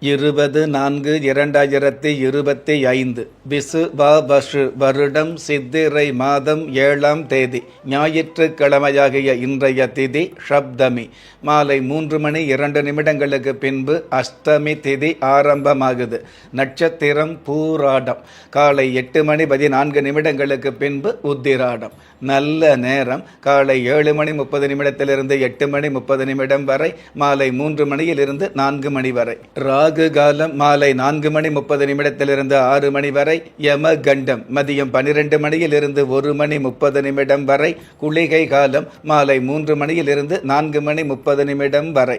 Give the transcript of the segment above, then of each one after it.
இருபது நான்கு இரண்டாயிரத்தி இருபத்தி ஐந்து. பிசு பஷு வருடம் சித்திரை மாதம் ஏழாம் தேதி. ஞாயிற்றுக்கிழமையாகிய இன்றைய திதி ஷப்தமி மாலை மூன்று மணி இரண்டு நிமிடங்களுக்கு பின்பு அஷ்டமி திதி ஆரம்பமாகுது. நட்சத்திரம் பூராடம். காலை எட்டு மணி பதினான்கு நிமிடங்களுக்கு பின்பு உத்திராடம். நல்ல நேரம். காலை ஏழு மணி முப்பது நிமிடத்திலிருந்து எட்டு மணி முப்பது நிமிடம் வரை. மாலை மூன்று மணியிலிருந்து நான்கு மணி வரை. ராகு காலம் மாலை நான்கு மணி முப்பது நிமிடத்திலிருந்து ஆறு மணி வரை யம கண்டம் மதியம் பனிரெண்டு மணியிலிருந்து ஒரு மணி முப்பது நிமிடம் வரை குளிகை காலம் மாலை மூன்று மணியிலிருந்து நான்கு மணி முப்பது நிமிடம் வரை.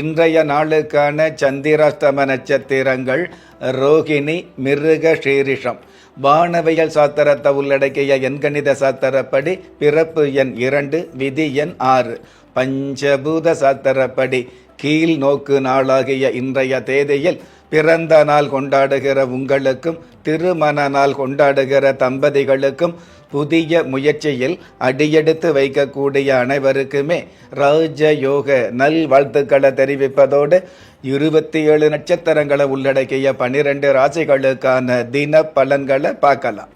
இன்றைய நாளுக்கான சந்திராஸ்தம நட்சத்திரங்கள் ரோகிணி மிருக ஷீரிஷம். வானவியல் சாத்திரத்தை உள்ளடக்கிய எண்கணித சாத்திரப்படி பிறப்பு எண் இரண்டு விதி எண் ஆறு. பஞ்சபூத சாத்திரப்படி கீழ் நோக்கு நாளாகிய இன்றைய தேதியில் பிறந்த நாள் கொண்டாடுகிற உங்களுக்கும் திருமண நாள் கொண்டாடுகிற தம்பதிகளுக்கும் புதிய முயற்சியில் அடியெடுத்து வைக்கக்கூடிய அனைவருக்குமே ராஜயோக நல் வாழ்த்துக்களை தெரிவிப்பதோடு இருபத்தி ஏழு நட்சத்திரங்களை உள்ளடக்கிய பனிரெண்டு ராசிகளுக்கான தின பலன்களை பார்க்கலாம்.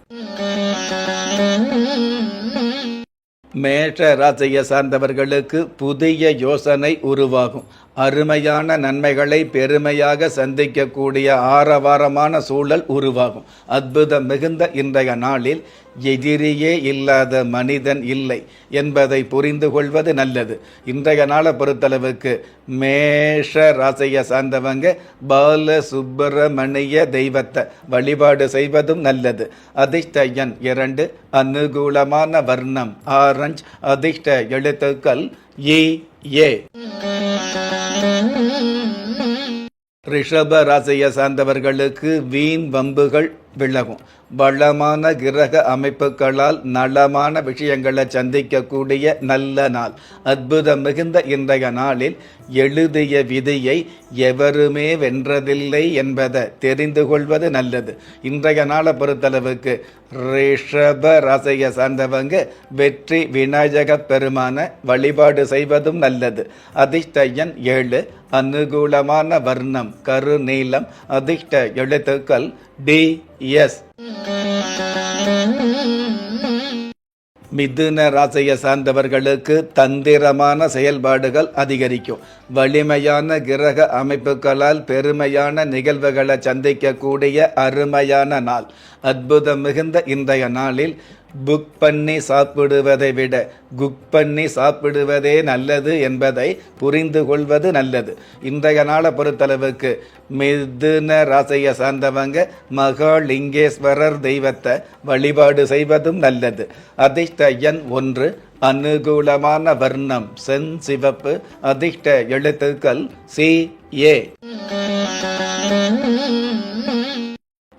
மேஷ ராசியை சார்ந்தவர்களுக்கு புதிய யோசனை உருவாகும். அருமையான நன்மைகளை பெருமையாக சந்திக்கக்கூடிய ஆரவாரமான சூழல் உருவாகும். அற்புதம் மிகுந்த இன்றைய நாளில் எதிரியே இல்லாத மனிதன் இல்லை என்பதை புரிந்து கொள்வது நல்லது. இன்றைய நாளை பொறுத்தளவுக்கு மேஷ ராசியை சார்ந்தவங்க பால சுப்பிரமணிய தெய்வத்தை வழிபாடு செய்வதும் நல்லது. அதிர்ஷ்ட எண் இரண்டு அனுகூலமான வர்ணம் ஆரஞ்ச். அதிர்ஷ்ட எழுத்துக்கள் ஏ ஏ. ரிஷப ராசியை சார்ந்தவர்களுக்கு வீண் வம்புகள் விலகும். வளமான கிரக அமைப்புகளால் நலமான விஷயங்களை சந்திக்கக்கூடிய நல்ல நாள். அற்புதம் மிகுந்த இன்றைய நாளில் எழுதிய விதியை எவருமே வென்றதில்லை என்பதை தெரிந்து கொள்வது நல்லது. இன்றைய நாளை பொறுத்தளவுக்கு ரிஷப ரசைய சார்ந்தவங்க வெற்றி விநாயக பெருமான வழிபாடு செய்வதும் நல்லது. அதிர்ஷ்டயன் ஏழு. அனுகூலமான வர்ணம் கருநீலம் அதிர்ஷ்ட எழுத்துக்கள் டி எஸ் மிதுன ராசியை சார்ந்தவர்களுக்கு தந்திரமான செயல்பாடுகள் அதிகரிக்கும். வலிமையான கிரக அமைப்புகளால் பெருமையான நிகழ்வுகளை சந்திக்கக்கூடிய அருமையான நாள். அற்புதம் மிகுந்த இன்றைய நாளில் புக் பண்ணி சாப்பிடுவதை விட குக் பண்ணி சாப்பிடுவதே நல்லது என்பதை புரிந்து கொள்வது நல்லது. இன்றைய நாளை பொறுத்தளவுக்கு மிதுன ராசியை சார்ந்தவங்க மகாலிங்கேஸ்வரர் தெய்வத்தை வழிபாடு செய்வதும் நல்லது. அதிர்ஷ்ட எண் ஒன்று அனுகூலமான வர்ணம் சென் சிவப்பு அதிர்ஷ்ட எழுத்துக்கள் சி ஏ.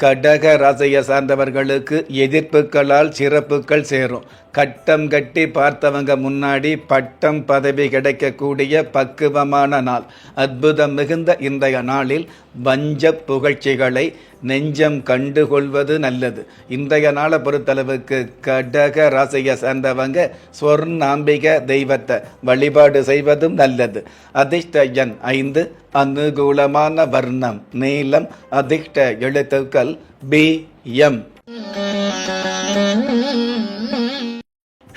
கடக ராசியை சார்ந்தவர்களுக்கு எதிர்ப்புகளால் சிறப்புகள் சேரும். கட்டம் கட்டி பார்த்தவங்க முன்னாடி பட்டம் பதவி கிடைக்கக்கூடிய பக்குவமான நாள். அற்புதம் மிகுந்த இன்றைய நாளில் வஞ்ச புகழ்ச்சிகளை நெஞ்சம் கண்டுகொள்வது நல்லது. இன்றைய நாளை பொறுத்தளவுக்கு கடக ராசியை சார்ந்தவங்க ஸ்வர்ணாம்பிக தெய்வத்தை வழிபாடு செய்வதும் நல்லது. அதிர்ஷ்ட எண் ஐந்து அனுகூலமான வர்ணம். நீளம் அதிர்ஷ்ட எழுத்துக்கள் பி எம்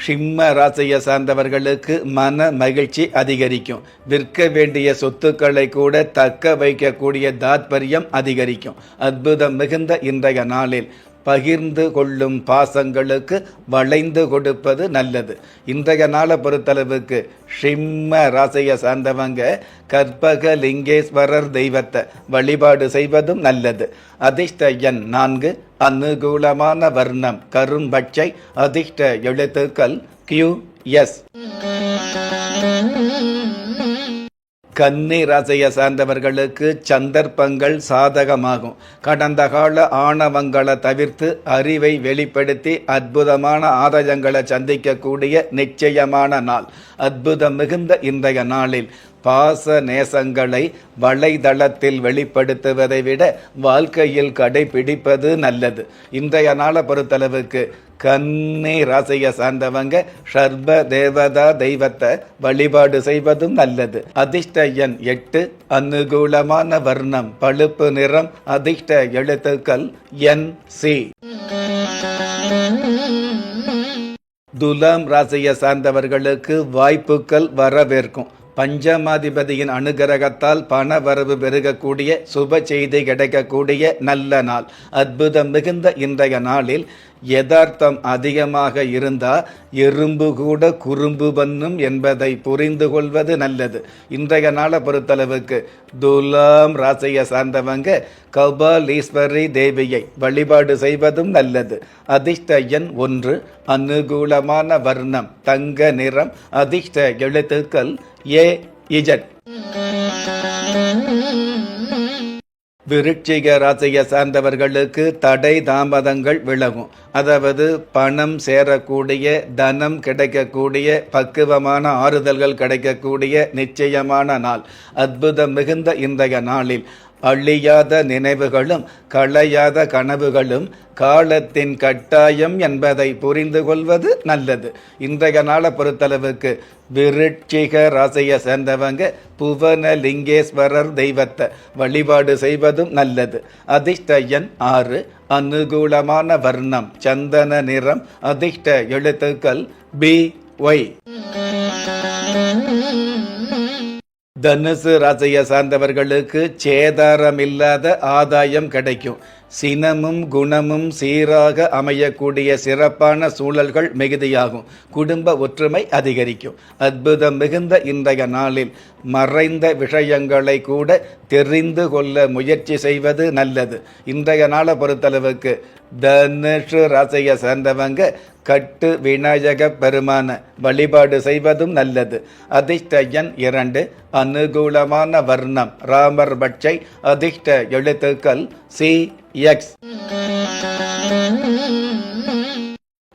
சிம்ம ராசியை சார்ந்தவர்களுக்கு மன மகிழ்ச்சி அதிகரிக்கும். விற்க வேண்டிய சொத்துக்களை கூட தக்க வைக்கக்கூடிய தாத்பரியம் அதிகரிக்கும். அற்புதம் மிகுந்த இன்றைய நாளில் பகிர்ந்து கொள்ளும் பாசங்களுக்கு வளைந்து கொடுப்பது நல்லது. இன்றைய நாளை பொறுத்தளவுக்கு சிம்ம ராசியை சார்ந்தவங்க கற்பக லிங்கேஸ்வரர் தெய்வத்தை வழிபாடு செய்வதும் நல்லது. அதிர்ஷ்ட எண் நான்கு அனுகூலமான வர்ணம் கரும்பச்சை அதிர்ஷ்ட எழுத்துக்கள் கியூ எஸ் கன்னி ராசியை சார்ந்தவர்களுக்கு சந்தர்ப்பங்கள் சாதகமாகும். கடந்த கால ஆணவங்களை தவிர்த்து அறிவை வெளிப்படுத்தி அற்புதமான ஆதாயங்களை சந்திக்கக்கூடிய நிச்சயமான நாள். அற்புதம் மிகுந்த இன்றைய நாளில். பாச நேசங்களை வலைதளத்தில் வெளிப்படுத்துவதை விட வாழ்க்கையில் கடைபிடிப்பது நல்லது. இன்றைய நாளை பொறுத்தளவுக்கு கன்னி ராசியை சார்ந்தவங்க சர்வ தேவதா தெய்வத்தை வழிபாடு செய்வதும் நல்லது. அதிர்ஷ்ட எண் எட்டு அனுகூலமான வர்ணம் பழுப்பு நிறம் அதிர்ஷ்ட எழுத்துக்கள் என் சி. துலாம் ராசியை சார்ந்தவர்களுக்கு வாய்ப்புகள் வரவேற்கும். பஞ்சமாதிபதியின் அனுகிரகத்தால் பண வரவு பெருகக்கூடிய சுப செய்தி கிடைக்கக்கூடிய நல்ல நாள். அற்புதம் மிகுந்த இன்றைய நாளில் யதார்த்தம் அதிகமாக இருந்தால் எறும்பு கூட குறும்பு பண்ணும் என்பதை புரிந்து கொள்வது நல்லது. இன்றைய நாளை பொறுத்தளவுக்கு துலாம் ராசியை சார்ந்தவங்க கபாலீஸ்வரி தேவியை வழிபாடு செய்வதும் நல்லது. அதிர்ஷ்ட எண் ஒன்று அனுகூலமான வர்ணம் தங்க நிறம் அதிர்ஷ்ட எழுத்துக்கள் ஏ இஜட். விருட்சிக ராசியை சார்ந்தவர்களுக்கு தடை தாமதங்கள் விலகும். அதாவது பணம் சேரக்கூடிய தனம் கிடைக்கக்கூடிய பக்குவமான ஆறுதல்கள் கிடைக்கக்கூடிய நிச்சயமான நாள். அற்புதம் மிகுந்த இன்றைய நாளில். அழியாத நினைவுகளும் களையாத கனவுகளும் காலத்தின் கட்டாயம் என்பதை புரிந்து கொள்வது நல்லது. இன்றைய நாளை பொறுத்தளவுக்கு விருட்சிக ராசியை சேர்ந்தவங்க புவன லிங்கேஸ்வரர் தெய்வத்தை வழிபாடு செய்வதும் நல்லது. அதிர்ஷ்ட எண் ஆறு அனுகூலமான வர்ணம் சந்தன நிறம் அதிர்ஷ்ட எழுத்துக்கள் பி ஒய். தனுசு ராசியை சார்ந்தவர்களுக்கு சேதாரம் இல்லாத ஆதாயம் கிடைக்கும். சினமும் குணமும் சீராக அமையக்கூடிய சிறப்பான சூழல்கள் மிகுதியாகும். குடும்ப ஒற்றுமை அதிகரிக்கும். அற்புதம் மிகுந்த இன்றைய நாளில் மறைந்த விஷயங்களை கூட தெரிந்து கொள்ள முயற்சி செய்வது நல்லது. இன்றைய நாளை பொறுத்தளவுக்கு தனுஷு ராசியை சேர்ந்தவங்க கட்டு விநாயக பெருமான வழிபாடு செய்வதும் நல்லது. அதிர்ஷ்ட எண் இரண்டு அனுகூலமான வர்ணம். ராமர் பட்சை அதிர்ஷ்ட எழுத்துக்கள் சி எக்ஸ்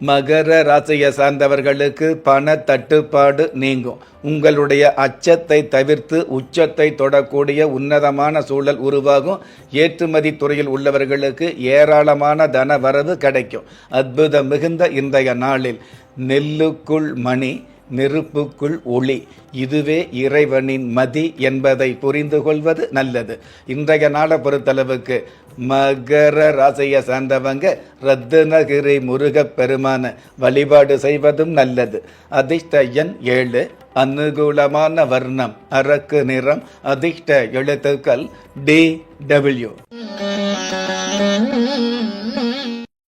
மகர ராசியை சார்ந்தவர்களுக்கு பண தட்டுப்பாடு நீங்கும். உங்களுடைய அச்சத்தை தவிர்த்து உச்சத்தை தொடக்கூடிய உன்னதமான சூழல் உருவாகும். ஏற்றுமதி துறையில் உள்ளவர்களுக்கு ஏராளமான தன வரவு கிடைக்கும். அற்புதம் மிகுந்த இன்றைய நாளில். நெல்லுக்குள் மணி. நெருப்புக்குள் ஒளி. இதுவே இறைவனின் மதி என்பதை புரிந்து கொள்வது நல்லது. இன்றைய நாளை பொறுத்தளவுக்கு மகர ராசியை சார்ந்தவங்க ரத்னகிரி முருகப் பெருமான வழிபாடு செய்வதும் நல்லது. அதிர்ஷ்ட எண் ஏழு. அனுகூலமான வர்ணம் அரக்கு நிறம் அதிர்ஷ்ட எழுத்துக்கள் டி டபிள்யூ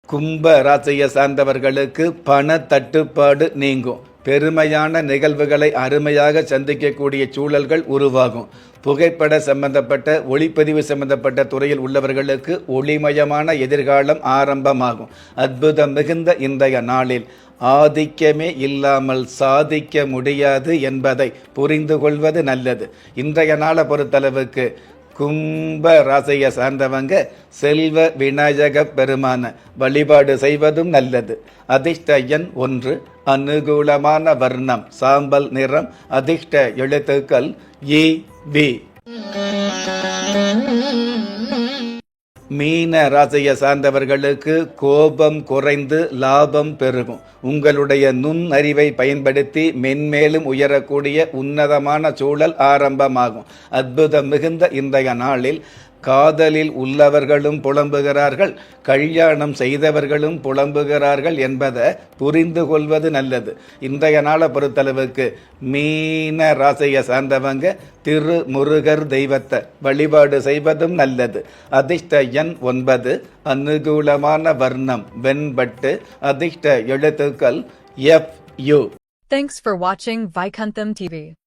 கும்ப ராசியை சார்ந்தவர்களுக்கு பண தட்டுப்பாடு நீங்கும். பெருமையான நிகழ்வுகளை அருமையாக சந்திக்கக்கூடிய சூழல்கள் உருவாகும். புகைப்பட சம்பந்தப்பட்ட ஒளிப்பதிவு சம்பந்தப்பட்ட துறையில் உள்ளவர்களுக்கு ஒளிமயமான எதிர்காலம் ஆரம்பமாகும். அற்புதம் மிகுந்த இன்றைய நாளில். ஆதிக்கமே இல்லாமல் சாதிக்க முடியாது என்பதை புரிந்து கொள்வது நல்லது. இன்றைய நாளை பொறுத்தளவுக்கு கும்ப ராசியை சார்ந்தவங்க செல்வ விநாயக பெருமான வழிபாடு செய்வதும் நல்லது. அதிர்ஷ்ட எண் ஒன்று அனுகூலமான வர்ணம் சாம்பல் நிறம் அதிர்ஷ்ட எழுத்துக்கள் இ வி. மீன ராசியை சார்ந்தவர்களுக்கு கோபம் குறைந்து லாபம் பெருகும். உங்களுடைய நுண் அறிவை பயன்படுத்தி மென்மேலும் உயரக்கூடிய உன்னதமான சூழல் ஆரம்பமாகும். அற்புதம் மிகுந்த இன்றைய நாளில் காதலில் உள்ளவர்களும் புலம்புகிறார்கள் கல்யாணம் செய்தவர்களும் புலம்புகிறார்கள் என்பதை புரிந்து கொள்வது நல்லது. இன்றைய நாளை பொறுத்தளவுக்கு மீன ராசியை சார்ந்தவங்க திரு முருகர் தெய்வத்தை வழிபாடு செய்வதும் நல்லது. அதிர்ஷ்ட எண் ஒன்பது அனுகூலமான வர்ணம் வெண்பட்டு அதிர்ஷ்ட எழுத்துக்கள் எஃப் யூ தேங்க்ஸ் ஃபார் வாட்சிங் வைகந்தம் டிவி